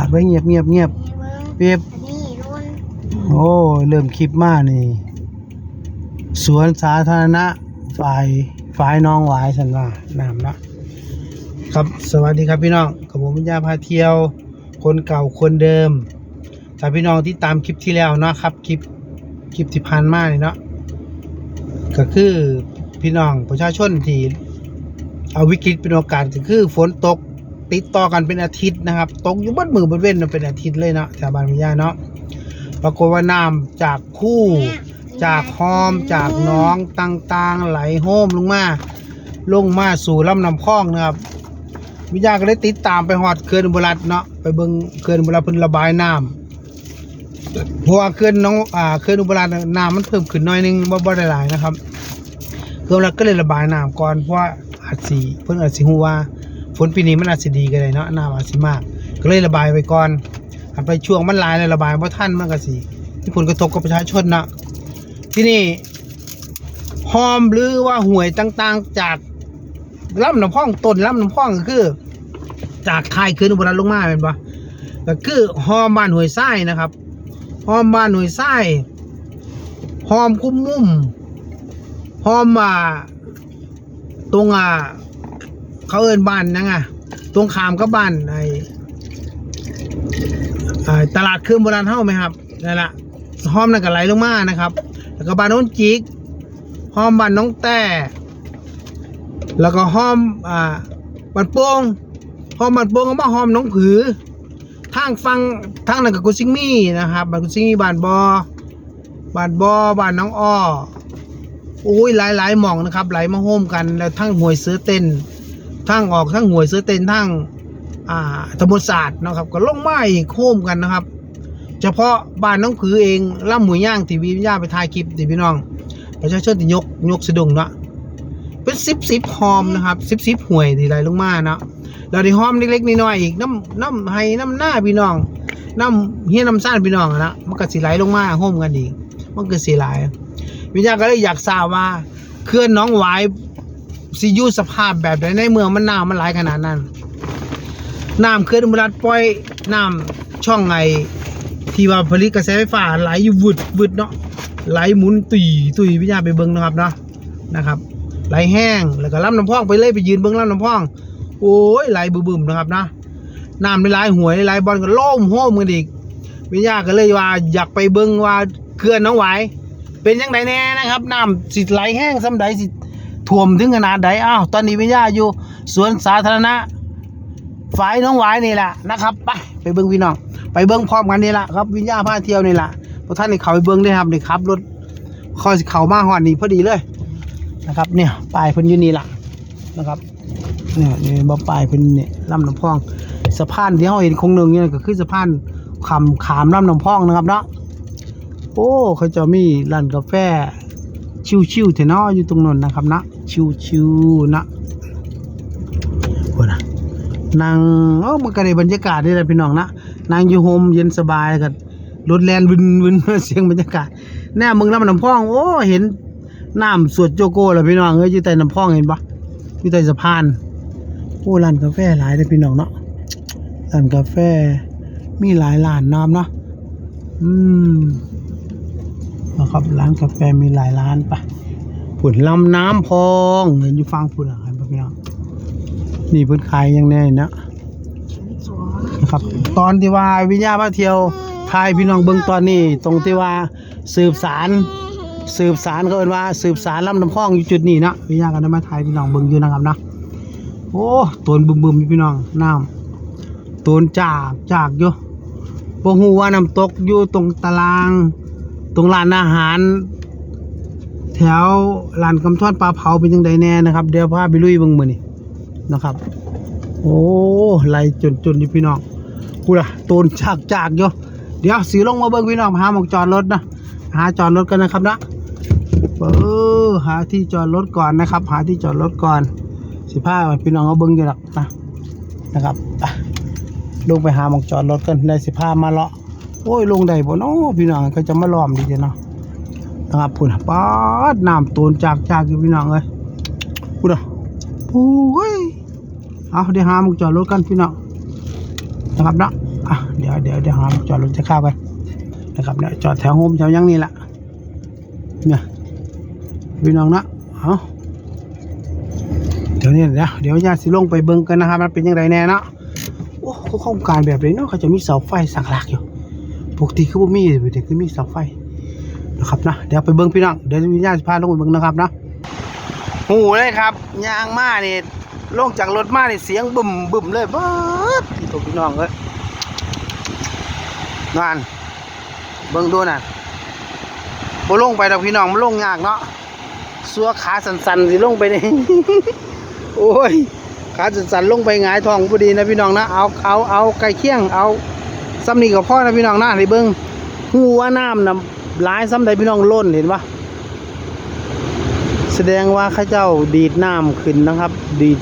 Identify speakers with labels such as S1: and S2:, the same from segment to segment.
S1: าดไว้เงียบเงียบเงียบ
S2: เบิ้ง
S1: เปียบ
S2: อันนี้รุ่น
S1: โอ้เริ่มคลิปมานี่ สวนสาธารณะฝ่ายฝ่ายน้องหวายสันว่าน้ำนะครับสวัสดีครับพี่น้องกับผมวิญญาพาเที่ยว คนเก่าคนเดิมถ้าพี่น้องที่ตามคลิปที่แล้วเนาะครับคลิปคลิปที่ผ่านมาเนี่ยเนาะก็คือพี่น้องประชาชนที่เอาวิกฤตเป็นโอกาสก็คือฝนตก ติดต่อกันเป็นอาทิตย์นะครับ ตกอยู่บนมือบนเว้นเป็นอาทิตย์เลยเนาะแถวบ้านวิญญาเนาะปรากฏว่าน้ำจากคู่ จากหอมจากน้องต่างๆ ไหลโฮมลงมาลงมาสู่ลำน้ำคลองนะครับวิญญาก็เลยติดตามไปหอดเขื่อนอุบลรัตน์เนาะไปเบิ่งเขื่อนอุบลรัตเพิ่นระบายน้ำเพราะว่าเขื่อนน้องอ่าเขื่อนอุบลรัตน์น้ำมันเพิ่มขึ้นน้อยนึงบ่บ่ได้หลายนะครับเขื่อนอุรัตก็เลยระบายน้ำก่อนเพราะว่าอาจสิเพิ่นอาจสิฮู้ว่าฝ นปีนี้มันอาจสิดีก็ได้เนาะน้ำอาจสิมาก ก็เลยระบายไปก่อนอันไปช่วงมันลายแล้วระบายบ่ทันมันก็สิมีผลกระทบกับประชาชนเนาะที่นี่หอมหรือว่าห่วยต่างๆ จากลำน้ำพองต้นลำน้ำพองก็คือ จากทายขึ้นอุบลรัตน์ลงมาเป็นปะก็คือหอมบ้านห้วยทรายนะครับหอมบ้านห้วยทรายหอมคุ้มมุ่มหอมอ่าตรงอ่า เขาเอินบ้านนังอะตรงขามกับบ้านไอ้ตลาดเครื่องโบราณเฮ้าไหมครับนั่นแหละหอมนั่นก็ไหลลงมานะครับ แล้วก็บ้านโน้นจิกหอมบ้านน้องแต่แล้วก็ห้อมอ่าบันโป่งห้อมบันโป่งก็มาห้อมน้องผือทางฟังทางนั้นกับกุซิงมี่นะครับบ้านกุซิงมี่บ้านบอบ้านบอบ้านน้องอ้อโอ้ยหลายหลายๆหม่องนะครับ ไหลมาโฮมกันแล้วทั้งหวยเสือเต้น ทั้งออกทั้งหวยเสือเต้นทั้งอ่าธรรมศาสตร์นะครับ ก็ลงมาอีกโฮมกันนะครับ เฉพาะบ้านน้องผือเองล่ำหมูย่างทีวีย่าไปถ่ายคลิปติพี่น้องประชาชนที่ยกยกสะดุ้งเนาะเป็นซิปซิปหอมนะครับซิปซิปห่วยทีไหลลงมาเนาะแล้วที่หอมเล็กๆน้อยๆอีกน้ำน้ำไห้น้ำหน้าพี่น้องน้ำเฮียน้ำซ่านพี่น้องอะนะมันก็สิไหลลงมาโฮมกันอีกมันก็สิไหลวิญญาณก็เลยอยากทราบว่าเขื่อนน้องหวาย สิอยู่สภาพแบบใดในเมืองมันน้ำมันไหลขนาดนั้นน้ำเขื่อนอุบลรัตน์ปล่อยน้ำช่องไงที่ว่าผลิตกระแสไฟฟ้าไหลอยู่วึดวึดเนาะไหลหมุนตุยตุยวิญญาไปเบิ่งนะครับเนาะนะครับ ไหลแห้งแล้วก็ลำน้ำพองไปเลยไปยืนเบื้งลำน้ำพอง โอ้ยไหลบึมๆนะครับนะน้ำในไหลหวยไหลบอลก็ล่มโฮมกันอีกวิญญาก็เลยว่าอยากไปเบิ้งว่าเขื่อนน้องไหวเป็นยังไงแน่นะครับน้ำสิไหลแห้งซ้ำใดสิ ท่วมถึงขนาดใดอ้าวตอนนี้วิญญาอยู่สวนสาธารณะฝ่ายน้องไหวายนี่แหละนะครับไปไปเบิ้งพี่น้องไปเบิ้งพร้อมกันนี่แหละครับวิญญาพาเที่ยวนี่แหละพวกท่านนี่เขาไปเบิ้งได้ครับนี่ครับรถคอยเขามาหอดนี่พอดีเลยนะครับ เนี่ยปลายเพิ่นยูนี่ล่ะนะครับเนี่ยเนี่บ่ปลายเพิ่นเนี่ยลำน้ำพองสะพานที่เราเห็นคงหนึ่งเนี่ยก็คือสะพานขามขามลำน้ำพองนะครับเนาะโอ้เขาจะมีร้านกาแฟชิวๆเถอะเนาะอยู่ตรงนั้นนะครับนะ ชิวๆนะโอ้นะนางโอ้มันก็ได้บรรยากาศนี่แหละพี่น้องนะนางอยู่โฮมเย็นสบายกันรถแลนวินวินเสียงบรรยากาศแน่มึงลำน้ำพอง โอ้เห็นน้ำสวดโจโก้แล้วพี่น้องเอ้ยอยู่ใต้น้ำพองเห็นปะอยู่ใต้สะพานโอ้ร้านกาแฟหลายเลยพี่น้องเนาะร้านกาแฟมีหลายร้านน้ำเนาะอืมนะครับร้านกาแฟมีหลายร้านปะ ผุนลำน้ำพองเห็นอยู่ฟังผุนอะไรปะพี่น้องนี่พิ่นขายยังแน่นะนะครับ ตอนที่ว่าวิญญาณมาเที่ยวทายพี่น้องเบิ่งตอนนี้ตรงที่ว่าสืบสารสืบสารเขาเอิ้นว่าสืบสารลำน้ำพองอยู่จุดนี้นะพี่ย่ากันได้มาถ่ายพี่น้องเบิ่งอยู่นะครับนะโอ้ตนบึมบึมพี่น้องน้ำตนจากจากอยู่บ่ฮู้ว่าน้ำตกอยู่ตรงตาราง ตรงร้านอาหาร แถวร้านกำทอดปลาเผาเป็นจังไดแน่นะครับ เดี๋ยวพาไปลุยเบิ่งมือนี้นะครับ โอ้ไหลจนจนอยู่พี่น้องกูล่ะตนจากจากอยู่เดี๋ยวสีลงมาเบิ่งพี่น้องหาหมองจอดรถนะหาจอดรถกันนะครับนะเออหาที่จอดรถก่อนนะครับ หาที่จอดรถก่อนสิผ้าพี่น้องเอาเบิ้งอยู่หรอกนะนะครับไปลงไปหาหมองจอดรถกันได้สิผ้ามาเลาะโอ้ยลงได้บ่เนาะพี่น้องก็จะมาล้อมดีเนาะ นะครับพุ่นป๊าดน้ำตูนจากจากอยู่พี่น้องเอ้ยพุ่นอะโอ้ยเอาเดี๋ยวหามองจอดรถกันพี่น้องนะครับนะอะเดี๋ยวเดี๋ยวเดี๋ยวหามุขจอดรถจะข้ากันนะครับเนี่ยจอดแถวโฮมแถวยังนี่แหละเนี่ยพี่น้องนะเอาเดี๋ยวนี้เดี๋ยวเดี๋ยวญาติสิลงไปเบิ่งกันนะครับมันเป็นยังไงแน่เนาะโอ้เขาโครงการแบบนี้เนาะเขาจะมีเสาไฟสังหลักอยู่ปกติคือบ่มีเดี๋ยวคือมีเสาไฟ นะครับนะเดี๋ยวไปเบิ่งพี่น้องเดี๋ยวญาติสิพาลงไปเบิ่งนะครับนะหูเลยครับยางมาเนี่ลงจากรถมานี่เสียงบึมบึมเลยบ้าดที่ตัวพี่น้องเอ้ยงานเบิ่งดูน่ะบ่ลงไปดอกพี่น้องมันลงยากเนาะสัวขาสั่นๆสิลงไปนี่โอ้ยขาสั่นๆลงไปหงายท้องพอดีนะพี่น้องนะเอาเอาเอาไก่เคียงเอาซ้ำนี่กับพ่อนะพี่น้องนะให้เบิ่งหูว่าน้ำนะ หลายซ้ำใดพี่น้องล้นเห็นปะแสดงว่าข้าเจ้าดีดน้ำขึ้นนะครับ ดีด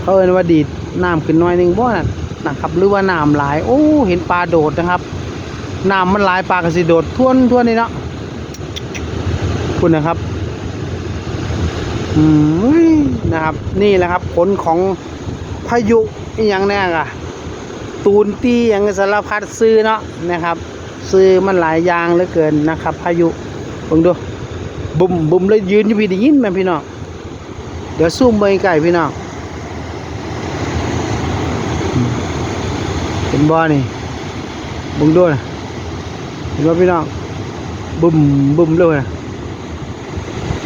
S1: เขาเอิ้นว่าดีดน้ำขึ้นน้อยนึงบ่นะนะครับหรือว่าน้ำหลาย โอ้ เห็นปลาโดดนะครับน้ำมันหลายปลากระสิโดดท่วนท่วนนี่เนาะคุณนะครับอืมนะครับ นี่แหละครับ ผลของพายุอย่างแน่อะตูนตีอย่างสารพัดซื้อเนาะนะครับ ซื้อมันหลายอย่างเหลือเกินนะครับ พายุเบิ่งดูบุ่มบุ่มเลยยืนอยู่พี่ได้ยินไหมพี่น้องเดี๋ยวซูมไปไก่พี่น้องเห็นบ่นี่บิ่งดูนะเห็นว่าพี่น้องบึ้มบึ้มเลยนะ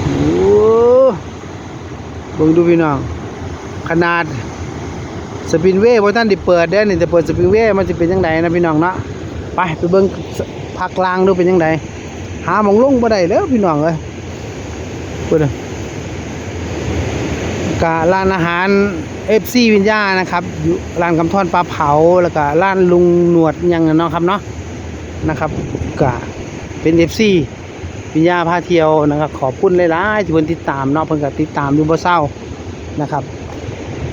S1: โอ้บิ่งดูพี่น้องขนาดสปินเว่พอท่านได้เปิดได้นี่จะเปิดสปินเว่มันจะเป็นยังไงนะพี่น้องเนาะ ไปไปเบิ่งพักลางดูเป็นยังไงหาหมองลงบ่ได้แล้วพี่น้องเอ้ยพูดเลยกะร้านอาหารเอฟซีวิญญานะครับอยู่ร้านกำท่อนปลาเผาแล้วก็ร้านลุงหนวดยังน่ะเนาะครับเนาะนะครับก็เป็นเอฟซีปิญญาพาเที่ยวนะครับขอบคุณหลายๆที่เพิ่นติดตามเนาะเพิ่นก็ติดตามอยู่บ่เศร้านะครับ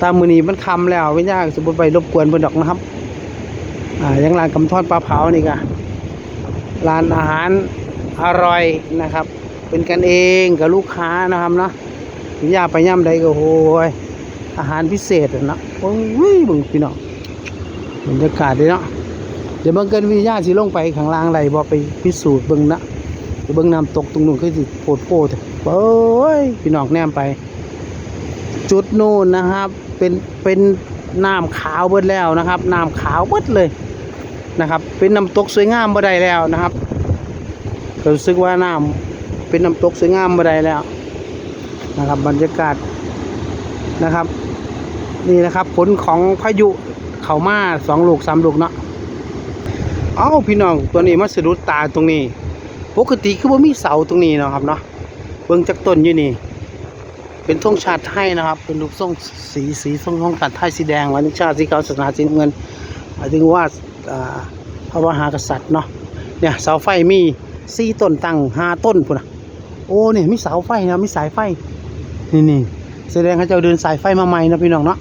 S1: ตามมือนี้มันค่ำแล้วปิญญาก็สิบ่ไปรบกวนเพิ่นดอกนะครับ อ่าอย่างร้านกำทอดปลาเผานี่ก็ร้านอาหารอร่อยนะครับ เป็นกันเองกับลูกค้านะครับเนาะปิญญาไปย่ำใดก็โหยอาหารพิเศษนะโอ้ยบิ่งพี่น้องบรรยากาศดีเนาะเดี๋ยวบิ่งเกินวิญญาณสิลงไปข้างล่างใดบ่ไปพิสูจน์เบิ่งนะไปเบิ่งน้ำตกตรงนู้นคือสิโพดโพดโอ้ยพี่น้องแนมไป จุดนู้นนะครับ เป็นเป็นน้ำขาวเบิดแล้วนะครับน้ำขาวเบิดเลย นะครับ เป็นน้ำตกสวยงามบ่ได้แล้วนะครับรู้สึกว่าน้ำเป็นน้ำตกสวยงามบ่ได้แล้วนะครับ บรรยากาศนะครับ นี่นะครับ ผลของพายุเขามาสองลูกสามลูกเนาะเอ้าพี่น้องตัวนี้มาสะดุดตาตรงนี้ ปกติคือว่ามีเสาตรงนี้เนาะครับเนาะเบิ่งจากต้นอยู่นี่เป็นธงชาติไทยนะครับ เป็นรูปทรงสีสีทรงของชาติไทยสีแดงวันนี้ชาติสีขาวศาสนาสีเงินหมายถึงว่า พระมหากษัตริย์เนาะเนี่ยเสาไฟมีสี่ต้นตั้งห้าต้นพุ่นนะโอ้เนี่ยมีเสาไฟนะมีสายไฟนี่นี่แสดงเขาเจ้าเดินสายไฟมาใหม่นะพี่น้องเนาะ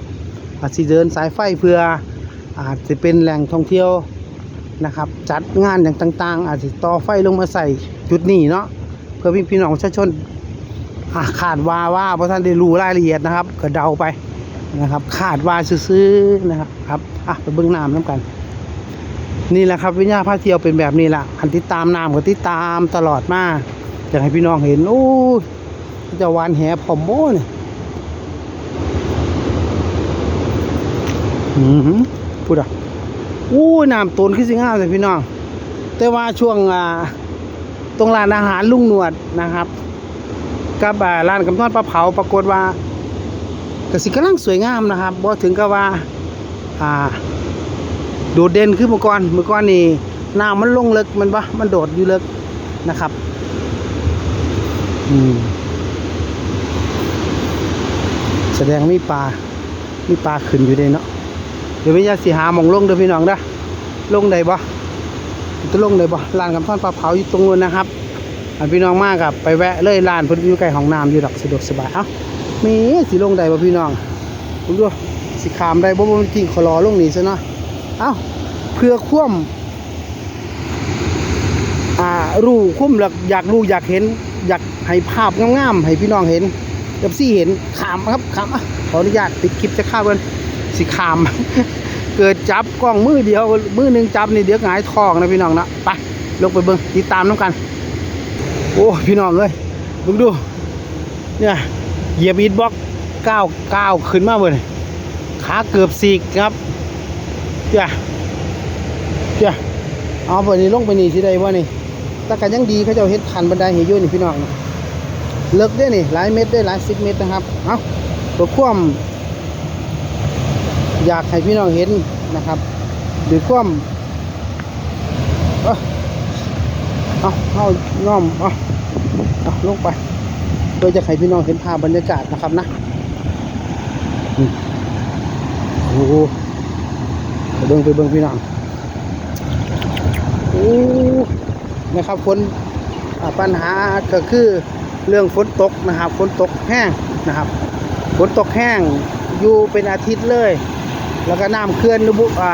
S1: อาจจะเดินสายไฟเพื่ออาจจะเป็นแหล่งท่องเที่ยวนะครับ จัดงานอย่างต่าง ๆ อาจจะต่อไฟลงมาใส่จุดนี้เนาะเพื่อพี่พี่น้องประชาชนอาขาดว่าว่าเพราะท่านได้รู้รายละเอียดนะครับ ก็เดาไปนะครับ ขาดว่าซื้อๆนะครับครับอะไปเบิ้งน้ำน้ำกัน นี่แหละครับวิญญาณพาเที่ยวเป็นแบบนี้แหละอันที่ตามน้ำก็ที่ตามตลอดมาอยากให้พี่น้องเห็นโอ้ยจะวานแหผอมโบ้เนี่ยอือพูดอะอู้น้ำตูนขึ้นสิงามเลยพี่น้อง แต่ว่าช่วงอ่าตรงร้านอาหารลุงหนวดนะครับ กับอ่าร้านกำทอดปลาเผาปรากฏว่ากสิกำลังสวยงามนะครับบ่ถึงกับว่า อ่า โดดเด่นขึ้นเมื่อก่อนเมื่อก่อนนี่น้ำมันลงเลึกมันปะมันโดดอยู่เลึกนะครับอืมแสดงมีปลา มีปลาขึ้นอยู่เลยเนาะเดี๋ยวพี่จะสิหามองลงเด้อพี่น้องเด้อลงได้บ่จะลงได้บ่ร้านกำท่อนปลาเผาอยู่ตรงนู้นนะครับอันพี่น้องมากกับไปแวะเลยร้านเพิ่นอยู่ใกล้ห้องน้ำอยู่ดอกสะดวกสบายเอ้ามีสิลงได้บ่พี่น้องดูสิขามได้บ่บ่จริงขอรอลงนี่ซะเนาะ เอ้าเพื่อคว่ำอ่ารู้คุ้มแล้วอยากรู้อยากเห็น อยากให้ภาพงามๆให้พี่น้องเห็นกับซี่เห็นขามครับขามอะขออนุญาตปิดคลิปจะข้าวกันสิขาม เกิดจับกล้องมือเดียวมือหนึ่งจับนี่เดี๋ยวหงายทองนะพี่น้องนะไปลงไปเบิ่งติดตามน้ำกัน โอ้พี่น้องเอ้ยเบิ่งดู เนี่ยเหยียบอีทบล็อกก้าวก้าวขึ้นมาเว้ยขาเกือบสีกครับ เจ้าเจ้าเอาไปนี่ลงไปนี่สิได้บ่นี่แต่กันยังดีเขาจ้าเฮ็ดขันบันไดให้อยู่นี่พี่น้องนะเลิกได้นี่หลายเม็ดได้หลายสิบเม็ดนะครับเอาตัวความอยากให้พี่น้องเห็นนะครับหรือความเอาเอาเอาย่อมเอาเอาลงไปเพื่อจะให้พี่น้องเห็นภาพบรรยากาศนะครับนะโอ้โห บิ้งไปเบิ้งพี่น้องโอ้นะครับฝนปัญหาก็คือเรื่องฝนตกนะครับฝนตกแห้งนะครับฝนตกแห้งอยู่เป็นอาทิตย์เลย แล้วก็น้ำเขื่อนนุบุอ่า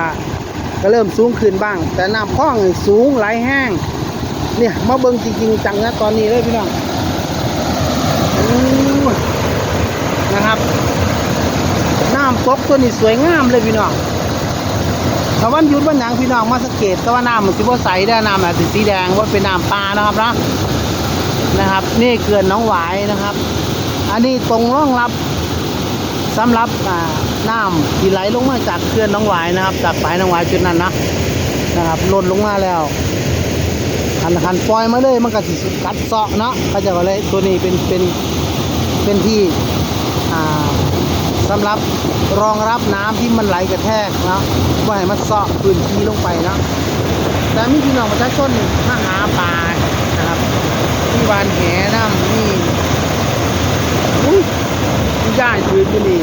S1: ก็เริ่มสูงขึ้นบ้าง แต่น้ำคลองสูงไหลแห้งเนี่ยมาเบิ้งจริงๆจังนะตอนนี้เลยพี่น้องอู้นะครับน้ำตกตัวนี้สวยงามเลยพี่น้อง ถ้าวันหยุดวันหยังพี่น้องมาสังเกตแต่ว่าน้ำมันสิบ่ใสได้อน้ำอาจจะสีแดงว่าเป็นน้ำปลานะครับนะนะครับ นี่เขื่อนหน้องหวายนะครับ อันนี้ตรงร่องรับสำหรับอ่าน้ำที่ไหลลงมาจากเขื่อนหน้องหวายนะครับ จากปลายหน้องหวายจุดนั้นนะนะครับหล่นลงมาแล้วหันหันปล่อยมาเลยมันก็สิกัดเซาะเนาะเขาจะว่าเลยตัวนี้เป็นเป็นเป็นที่อ่า สำหรับรองรับน้ำที่มันไหลกระแทกเนาะว่าให้มันเซาะพื้นที่ลงไปนะแต่มีพี่น้องประชาชนมาหาปลานะครับที่วานแหน้ำนี่อุ้ยย่ายพื้นที่นี่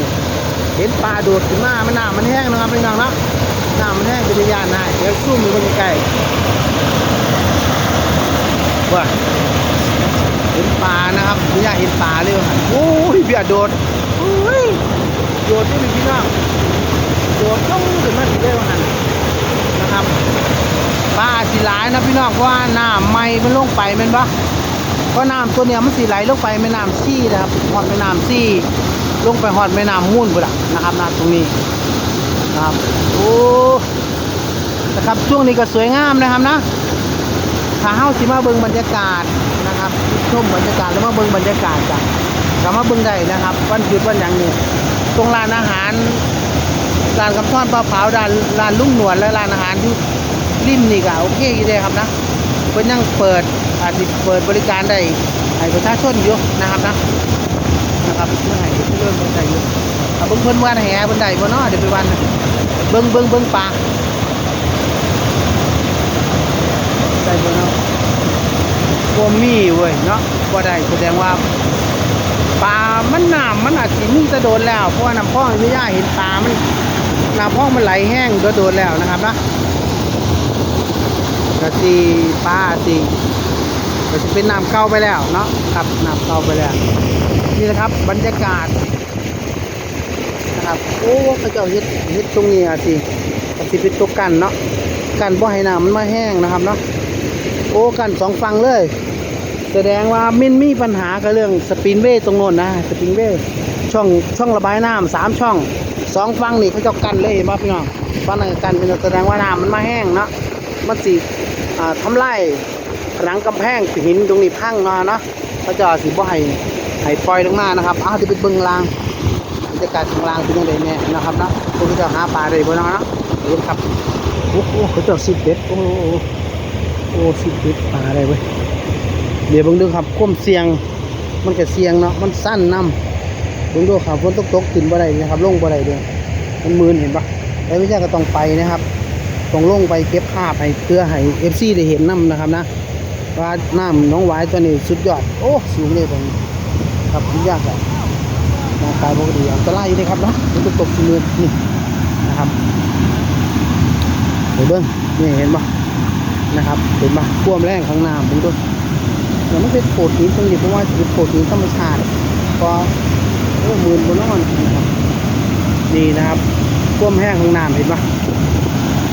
S1: เห็นปลาโดดขึ้นมามันน้ำมันแห้งนะครับพี่น้องนาะน้ำมันแห้งเป็นยานนะเดี๋ยวซุ่มอยู่บนใกลว่าเห็นปลานะครับพี่ยาเห็นปลาเลยว่ะโอ้ยพี่ยาโดด โดดนี่พี่น้องโดดต้องขึ้นมาสิได้ว่านั้นนะครับปลาสีหลายนะพี่น้องเพราะว่าน้ำไม่มันลงไปมันปะเพราะน้ำตัวเนี้ยมันสีไหลลงไปแม่น้ำซี่นะครับหอดแม่น้ำซี่ ลงไปหอดแม่น้ำมุ่นละนะครับน้ำตรงนี้นะครับโอ้นะครับช่วงนี้ก็สวยงามนะครับนะถ้าเฮาสิมาเบิงบรรยากาศนะครับชมบรรยากาศแล้วมาเบิงบรรยากาศจ้ะก็มาเบิงได้นะครับ วันหยุดวันหยังนี่ ตรงร้านอาหารร้านกำท่อนปลาเผาร้านร้านลุงหนวดและร้านอาหารที่ริมนี่ก็โอเคอยู่เลยครับนะเพิ่นยังเปิดอาจสิเปิดบริการได้ให้ประชาชนอยู่นะครับนะนะครับเมื่อให้เริ่มเบิ่งได้อยู่ถ้าเบิ่งเพิ่นว่าแห่เพิ่นได้บ่เนาะเดี๋ยวไปวันเบิ่งเบิ่งเบิ่งปลาได้บ่เนาะบ่มีเว้ยเนาะบ่ได้แสดงว่า ปลามันน้ำมันอาจสิมีแตะโดนแล้ว เพราะว่าน้ำพองไม่ย่าเห็นปลามันน้ำพองมันไหลแห้งก็โดนแล้วนะครับนะก็สิปลาสิก็สิเป็นน้ำเก่าไปแล้วเนาะครับน้ำเก่าไปแล้วนี่นะครับบรรยากาศนะครับโอ้เขาเจ้าเฮ็ดเฮ็ดตรงนี้อะสิก็สิเป็นตัวกันเนาะกันบ่ให้น้ำมันมาแห้งนะครับเนาะโอ้กันสองฝั่งเลย แสดงว่ามินมีปัญหากับเรื่องสปินเวย์ตรงโน้นนะสปินเวย์ช่องช่องระบายน้ำสามช่องสองฝั่งนี่เขาเจะกันเลยเห็นป่ะพี่น้องฝั่งนั้นก็กันเป็นแสดงว่าน้ำมันมาแห้งเนาะมันสิอ่าทำลายผนังกำแพงหินตรงนี้พังเนาเนาะเขาเจะสิบ่ให้ให้ปล่อยลงมานะครับอ้าวที่เป็นเบิ้งลางบรรยากาศข้างล่างเป็นยังไงแน่นะครับนะพวกจะหาปลาได้บ่นะเนาะเห็นครับโอ้โหเขาเจะสิบเด็ดโอ้โหโอ้สิบปิดปลาได้เว้ย เดี๋ยวเบิ่งดูครับความเสียง มันก็เสียงเนาะมันสั้นน้ำเบิ่งดูครับฝนตกตกขึ้นบ่ได้นะครับลงบ่ได้เด้อมันมืนเห็นปะแล้วไม่ใช่ก็ต้องไปนะครับต้องลงไปเก็บภาพให้เพื่อให้ FC ได้เห็นน้ำนะครับนะว่าน้ำน้องหวายตัวนี้สุดยอด โอ้สูงเลยตรงนี้ครับสุดยอดเลยร่างกายปกติอันตรายอยู่เลยครับเนาะฝนตกตกขึ้นเลยนี่นะครับเดี๋ยวเบิ่งนี่เห็นปะนะครับเห็นปะท่วมแรงของน้ำผมด้วยเดี๋ยวมันเป็นโขดหินตรงนี้เพราะว่าเป็นโขดหินธรรมชาติก็โอ้มืนบนนอนนะครับนี่นะครับท่วมแห้งของน้ำเห็นปะ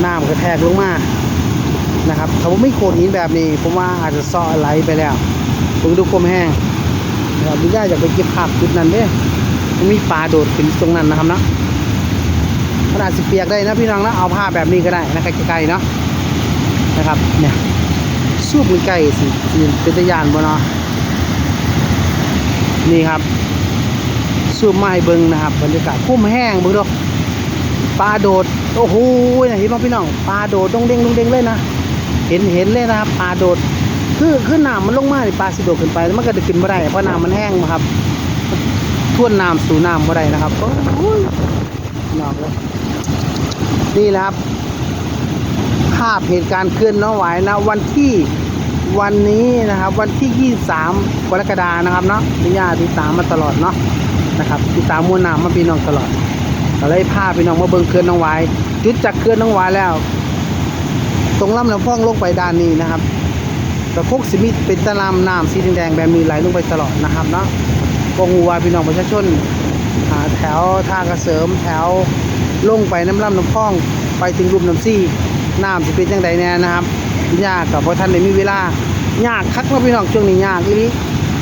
S1: น้ำกระแทกลงมานะครับถ้าผมไม่โขดหินแบบนี้ผมว่าอาจจะซ้อไหลไปแล้วผมดูความแห้งนะครับดูได้อยากไปเก็บภาพจุดนั้นเด้มันมีปลาโดดขึ้นตรงนั้นนะครับนะมันาจสิเปียกได้นะพี่น้องนะเอาผ้าแบบนี้ก็ได้นะไกลๆเนาะนะครับเนี่ย สูบมันใกล้สิสิเป็นตะยานบ่เนาะนี่ครับสูบไม้เบิงนะครับบรรยากาศพุ่มแห้งเบิงดูปลาโดดโอ้โหเนี่ยเห็นไหมพี่น้องปลาโดดดงเด้งดงเด้งเลยนะเห็นเห็นเลยนะครับปลาโดดคือคือน้ำมันลงมานี่ปลาสิโดดขึ้นไปแล้วมันก็จะขึ้นไม่ได้เพราะน้ำมันแห้งมาครับท่วนน้ำสู่น้ำไม่ได้นะครับโอ้ยนอกเลยนี่แหละครับภาพเหตุการณ์เคลื่อนน้องหวายนะวันที่ วันนี้นะครับ วันที่ 23กรกฎานะครับเนาะพี่ญาติดตามมาตลอดเนาะนะครับติดตามมวลน้ำมาพี่น้องตลอดก็เลยพาพี่น้องมาเบิ่งเคลื่อนน้องหวายจุดจากเคลื่อนน้องหวายแล้ว ตรงลำน้ำพ่องลงไปด้านนี้นะครับกระพกสิมิเป็นตะลำน้ำสีแดงแบบนี้ไหลลงไปตลอดนะครับเนาะก็งูว่าพี่น้องประชาชนแถวท่ากระเสริมแถวลงไปน้ำลำน้ำพ่องไปถึงรูปน้ำซี่น้ำสิเป็นจังใดแน่นะครับ ยากกับพราะท่านได้มีเวลายากคักนะพี่น้องช่วงนี้ยากอีนี้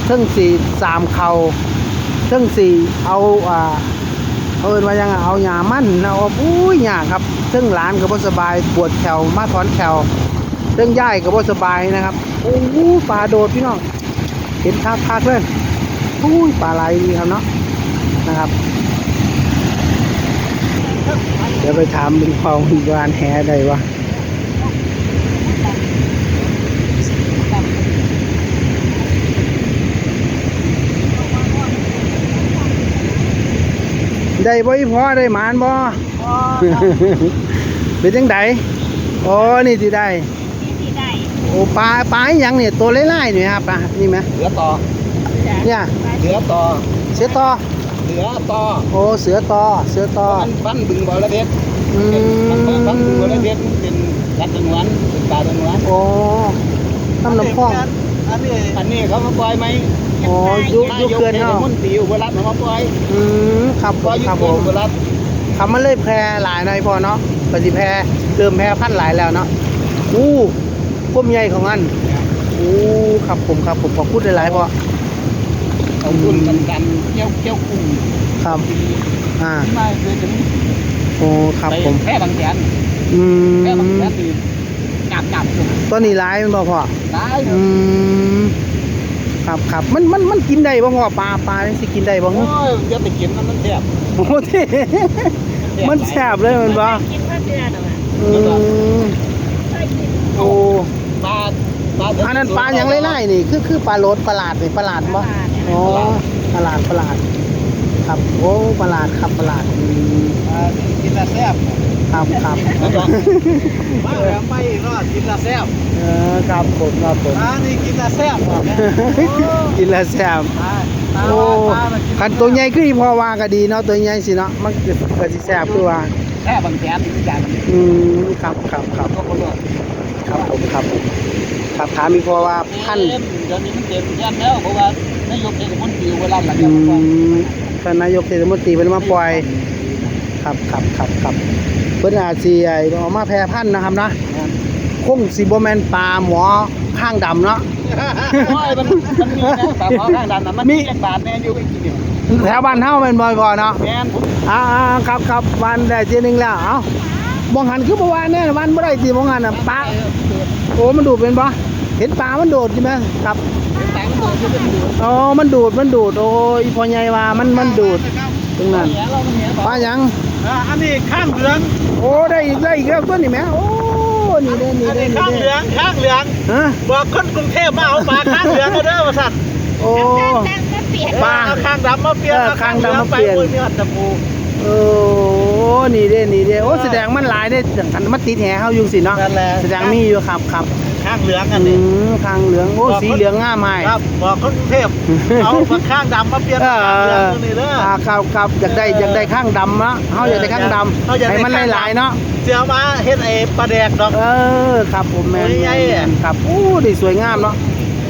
S1: เทิงสี่สามเขาเทิงสี่เอาอ่าเอาเอินว่ายังเอาหยามั่นนะว่าอุ้ยยากครับเทิงหลานก็บ่สบายปวดแขวมาถอนแขวเทิงย่ายก็บ่สบายนะครับโอ้โหปลาโดดพี่น้องเห็นคักคักเลยอุ้ยปลาไหลดีครับเนาะนะครับ เดี๋ยวไปถามเป็นความวานแหได้วะ ได้บ่อีพอได้หมานบ่เป็นจังไดอ๋อนี่ที่ได้
S2: ที่ได้
S1: โอ้ปลาปลาอหยังเนี่ยตัวไล่ๆนี่ครับปลานี่ไหม
S3: เหลือต่อ
S1: เนี่ย
S3: เหลือต่อ
S1: เสือต่อ
S3: เหลือต่อ
S1: โอ้เสือต่อเสือต่อ
S3: มันฟันบึงบ่อระเบ็ด
S1: อื
S3: มันฟันบึงบ่อระ
S1: ม
S3: เบ็ดมันเป็นรัดตะนวนเป็นปลาตะนวน
S1: โอ้น้ำน้ำพอง
S3: อันนี้อันนี้เขามาปล่อยไหม
S1: โอ้ยุยุเกิน
S3: เนาะ
S1: เนาะ
S3: มันตีอุบลัดมาปล่อย
S1: อืมครับผ
S3: ปล่อย
S1: ม
S3: ยุ
S1: ครับผ
S3: เกิน
S1: ม
S3: อุบลัด
S1: คำมันเลยแพร่หลายหน่อยพอเนาะปฏิแพร่เติมแพร่พันธุ์หลายแล้วเนาะอู้พุ่มใหญ่ของอันอู้ครับผมครับผมขอพูดหลายๆพอ
S3: เอาคุณกันกันเกี่ยวเกี่ยวกุ้ง
S1: ครับอ่า
S3: ที่มาคือถึง
S1: โอ้ครับ
S3: ไป
S1: ผม
S3: แค่บางแสน
S1: อื
S3: แค่บาง
S1: ม
S3: แสน ตีจับจับจุก
S1: ต้นนี้หลายมันบ่พอ
S3: ได้
S1: อืมครับครับมันมันมันกินได้บ่พอปลาปลานี่สิกินได้บ่
S3: โอ้ยเดี๋ยวไปกินมันมันแซ่บ
S1: โอ้โหเท่มันแซ่บเลยมันบ่
S2: กินข้าวเดือนหรอ
S1: อืม
S2: เคยกิน
S1: โอ้
S3: ปลาปลา
S1: อันนั้นปลาอย่างไล่ๆนี่คือคือปลาโลดประหลาดนี่ประหลาดบ่อ๋อประหลาดประหลาดครับโอ้ประหลาดครับประหลาดอืม
S3: ปลากินแล้วแซ่บ
S1: ครับครับ
S3: มาแล้วไม่รอดกินแล้วแซ่บ
S1: เออครับผมครับผม
S3: ปลานี่กินแล้วแซ่บ
S1: กินแล้วแซ่บ
S3: ปลา
S1: โอ้คันตัวใหญ่คืออีพอว่าก็ดีเนาะตัวใหญ่สิเนาะมันก็ก็สิแซ่บคือว่า
S3: แค่บางแสนอีกอย่าง
S1: อืมครับครับครับ
S3: ก็คนละ
S1: ครับผมครับผมครับถามอีพอว่าพันธุ์
S3: เดี๋ยวนี้มันเต็มแย่แล้วเพราะว่านายกเอกมนตรีเวลาหลัง
S1: อื
S3: จาก
S1: มท่านนายกเทศมนตรีเพิ่นมาปล่อยครับครับครับครับ เพิ่นอาจสิไอ้เอามาแพร่พันธุ์นะครับนะคงสิบ่แม่นปลาหมอข้างดำเนาะ
S3: โอ้ยมันมันมีนะปลาหมอข้างดันนะมันมีจักบาทแน่อยู่ไปกินเนี่ย
S1: แถวบ้านเฮาแม่นบ่พอเนาะ
S3: แม่นผม
S1: อ่าๆครับครับวันได้ทีหนึงแล้ว เอ้าบ่หันคือบ่ว่าแน่วันบ่ได้สิบ่หันน่ะปลาโอ้มันดูดเป็นบ่เห็นปลามันโดดใช่ไหมครับ
S3: แต่งตัวจะเป็นอยู่
S1: อ๋อ มันดูด มันดูด โอ้ยพ่อใหญ่ว่ามัน มันดูด ตรงนั้น
S3: เนี่ยเรามันเนี่ย
S1: ปลาหยัง
S3: อันนี้ข้างเหลือง
S1: โอ้ได้อีกได้อีกแล้วตัวนี้แหมโอ้นี่เด้อนี่
S3: อัน
S1: เด้อ
S3: นี้
S1: นี่
S3: ข้างเหลื
S1: เด้
S3: อ
S1: อง
S3: ข้างเหลือง
S1: ฮะ
S3: บอกคนกรุงเทพมาเอาปลาข้างเหลืองเอาเด้อมาสั่น
S1: โอ้
S2: ตั้งก็เปลี่ยน
S1: ปลา
S3: เอาข้างดำมาเปลี่ยน
S1: เออข้างดำมาเปลี่ยน
S3: ไปมือนี่หัดตะปู
S1: โอ้นี่เด้นี่เด้โอ้แสดงมันหลายเด้อันมันติดแหเฮาอยู่สิเนาะ
S3: นั่นแหละ
S1: แสดงมีอยู่ครับครับ
S3: ข้างเหลืองอัน
S1: อื
S3: นี้
S1: มทางเหลืองโอ้สีเหลืองง่ามใหม่
S3: ครับบอกคนกรุงเทพเอามาข้างดำมาเปลี่ยน
S1: เอ
S3: เป็นข้างเหลือง
S1: อ
S3: ตัวนี้เด้อ
S1: อ่าครับครับอยากได้อยากได้ข้างดำนะเฮาอยากได้ข้างด
S3: เฮาอยากำได้
S1: ให้มัน
S3: ข้างดำ
S1: หลายๆเนาะ
S3: เสียมาเฮ็ดไอ้ปลาแดกดอก
S1: เออครับผมแม่น
S3: โอ้ย
S1: แม่น
S3: ไอ้
S1: แม่นครับโอ้ดีสวยงามเนาะ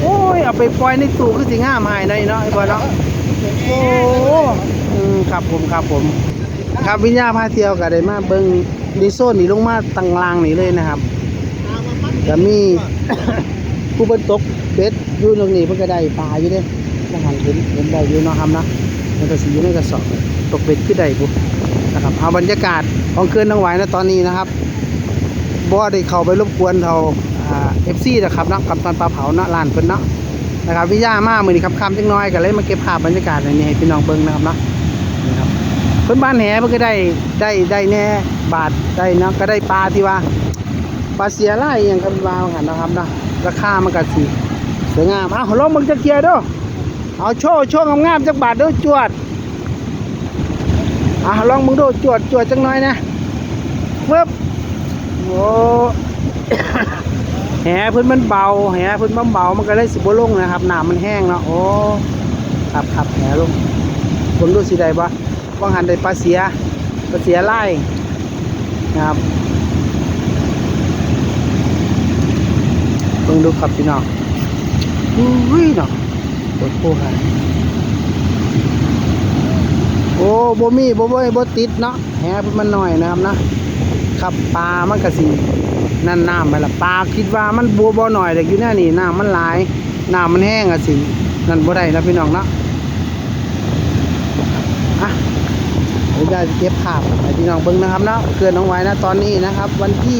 S1: โอ้ยเอาไปปล่อยในตู้คือสิงามหายหน่อยเนาะไอ้บ่เนาะโอ้อืมครับผมครับผม ครับวิญญาพาเที่ยวก็ได้มาเบิ่งดีโซนนี่ลงมาตังลางนี่เลยนะครับ ก็มี ผู้บรรตกเบ็ดอยู่ตรงนี้เพิ่นก็ได้ปลาอยู่เด้ทหารเห็นเห็นได้อยู่เนาะครับนะมันก็สิอยู่ในกระสอบตกเบ็ดคือได้ปุ๊นะครับนะครับเอาบรรยากาศของเคือนน้งไหวนะตอนนี้นะครับบ่ได้เข้าไปรบกวนเขาเอฟซีนะครับนะกับตอนปลาเผาเนาะลานเพิ่นเนาะนะครับวิญญามากมือนี้ครับคำจังน้อยก็เลยมาเก็บภาพบรรยากาศในนี้ให้พี่น้องเบิ่งนะครับเนาะนี่ครับเพิ่นบ้านแหเพิ่นก็ได้ได้ได้แน่บาทได้เนาะก็ได้ปลาที่ว่า ปลาเสียไล่อย่างกับวาวหันนะครับนะราคามันก็สิสวยงามเอาลองมึงจะเกียร์เด้อเอาโชว์โชว์งามๆจักบาทด้อจวดอะลองมึงดูจวดจวดจังหน่อยนะปึ๊บโอ้แหพื้นมันเบาแหพื้นมันเบามันก็เลยสิบลงนะครับน้ำมันแห้งเนาะโอ้ครับครับแหลงผมดูสิได้ปะว่างหันได้ปลาเสียปลาเสียไล่นะครับ บิ่งดูครับพี่น้องอุ้ยเนาะโคตรโคตรโอ้บ่มีบ่บ่บ่ติดเนาะแหมันน้อยนะครับนะครับปลามันก็สินั่นน้ำไปละปลาคิดว่ามันบัวบ่หน่อยแต่อยู่แน่นี่น้ำมันหลายน้ำมันแห้งอะสินั่นบ่ได้นะพี่น้องเนาะอะเดี๋ยวจะเก็บภาพให้พี่น้องเบิ่งนะครับเนาะเขื่อนน้องไว้นะตอนนี้นะครับ วันที่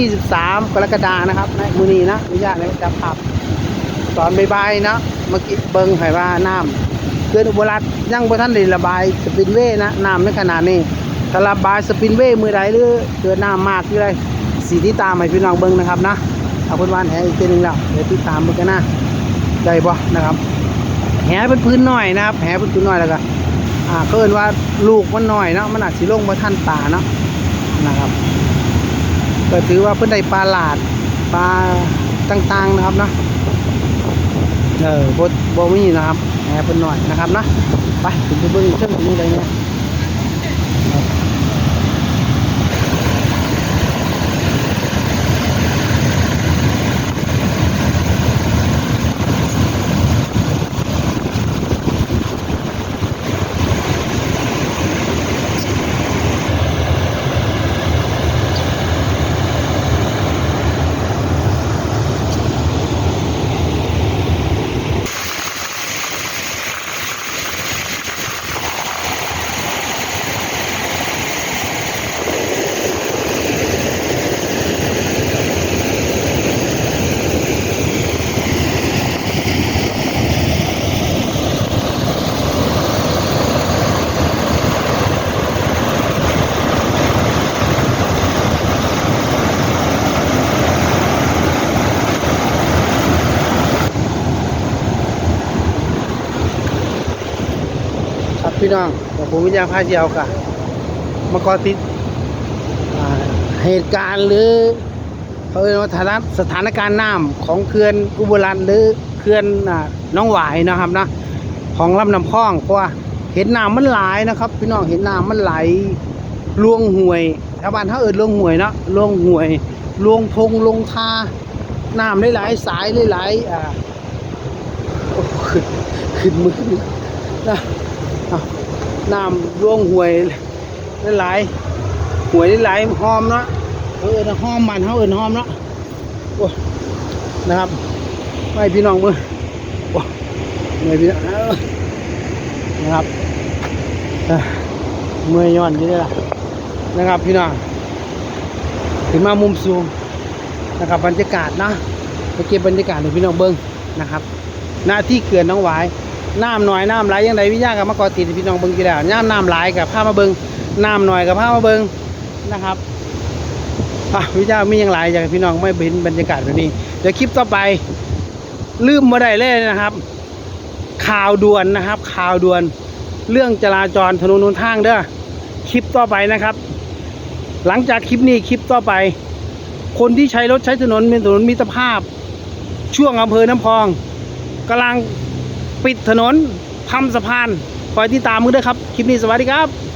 S1: 23 กรกฎานะครับในมื้อนี้นะอนุญาตให้จับภาพตอนบายๆนะเมื่อกี้เบิ่งให้ว่าน้ำเขื่อนอุบลรัตยังบ่ทันได้ระบายสปินเวย์นะน้ำในขนาดนี้ถ้าระบายสปินเวย์มือใดหรือเกิดน้ำมากอยู่ไรสีที่ตามให้พี่น้องเบิ่งนะครับนะเอาพิ่นวานแหอีกทีหนึงแล้วเดี๋ยวติดตามเบิ่งกันนะได้บ่นะครับ แหเป็นพื้นหน้อยนะครับ แหเป็นพื้นหน้อยแล้วก็อ่าเกินว่าลูกมันหน้อยเนาะมันอาจสิลงบ่ทันป่าเนาะนะครับ ก็ถือว่าเพิ่นได้ปลาหลาดปลาต่างๆนะครับเนาะเออบดบ่มีนะครับแอบเป็นหน่อยนะครับนะไปถึงไปเบิ่งเครื่องนี้เลยเนี่ย ผมวิทยาพาเจียวกะมาก่อติดอ่เหตุการณ์หรือเขาเรียกว่าสถานสถานการณ์น้ำของเขื่อนอุบลรันหรือเขื่อนน้องหวายนะครับนะของลำน้ำพองเพราะว่าเห็นน้ำมันไหลนะครับ พี่น้องเห็นน้ำมันไหลลวงห่วยชาวบ้านเขาเอิดลวงห่วยเนาะลวงห่วยลวงทงลงทาน้ำหลายๆสายหลายๆอ่าขึ้นขึ้นมือนะอะ น้ำลวงหวยหลายหวยหลายหอมเนาะเขาเอินหอมมันเขาเอินหอมเนาะโอ้นะครับไม่พี่น้องมือโอ้ไม่พี่น้องนะครับเมื่อยย้อนอยู่นี่ล่ะนะครับพี่น้องถึงมามุมสูงนะครับบรรยากาศนะไปเก็บบรรยากาศให้พี่น้องเบิ้งนะครับ หน้าที่เขื่อนน้องหวาย น้ำหน่อยน้ำไหลยังไงวิญญาณกับมากอติดพี่น้องเบิ้งกี่แล้วน้ำน้ำไหลกับผ้ามาเบิ้งน้ำหน่อยกับผ้ามาเบิ้งนะครับอะวิญญาณมีย่างไรอยากพี่น้องไม่เห็นบรรยากาศแบบนี้เดี๋ยวคลิปต่อไปลืมมาได้เลยนะครับ ข่าวด่วนนะครับ ข่าวด่วนเรื่องจราจรถนนหนทางเด้อคลิปต่อไปนะครับ หลังจากคลิปนี้คลิปต่อไป คนที่ใช้รถใช้ถนนเป็นถนนมิตรภาพ ช่วงอำเภอน้ำพองกำลัง ปิดถนนทำสะพานคอยติดตามมึงด้วยครับ คลิปนี้สวัสดีครับ